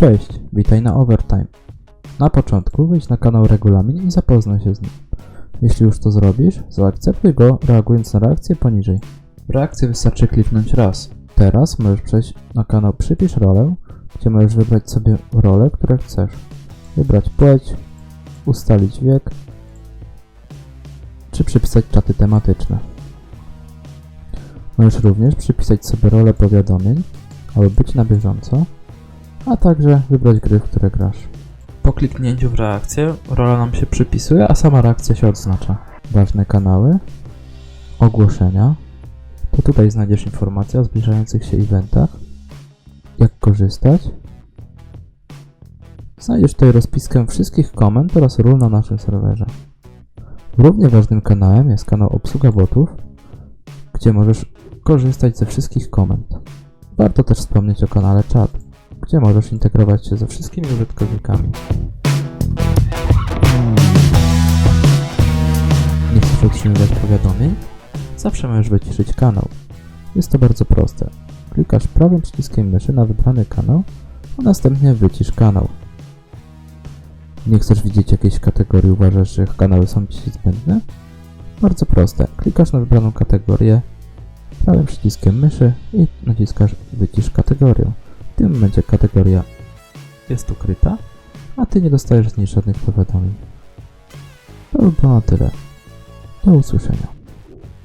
Cześć, witaj na Overtime. Na początku wejdź na kanał Regulamin i zapoznaj się z nim. Jeśli już to zrobisz, zaakceptuj go reagując na reakcję poniżej. Reakcję wystarczy kliknąć raz. Teraz możesz przejść na kanał Przypisz rolę, gdzie możesz wybrać sobie rolę, które chcesz. Wybrać płeć, ustalić wiek, czy przypisać czaty tematyczne. Możesz również przypisać sobie rolę powiadomień, aby być na bieżąco, a także wybrać gry, w które grasz. Po kliknięciu w reakcję rola nam się przypisuje, a sama reakcja się odznacza. Ważne kanały, ogłoszenia, to tutaj znajdziesz informacje o zbliżających się eventach, jak korzystać. Znajdziesz tutaj rozpiskę wszystkich komend oraz ról na naszym serwerze. Równie ważnym kanałem jest kanał obsługa botów, gdzie możesz korzystać ze wszystkich komend. Warto też wspomnieć o kanale chat, gdzie możesz integrować się ze wszystkimi użytkownikami. Nie chcesz otrzymywać powiadomień? Zawsze możesz wyciszyć kanał. Jest to bardzo proste. Klikasz prawym przyciskiem myszy na wybrany kanał, a następnie wycisz kanał. Nie chcesz widzieć jakiejś kategorii, uważasz, że kanały są Ci zbędne? Bardzo proste. Klikasz na wybraną kategorię prawym przyciskiem myszy i naciskasz wycisz kategorię. Tym momencie kategoria jest ukryta, a Ty nie dostajesz z niej żadnych powiadomień. To by było na tyle. Do usłyszenia.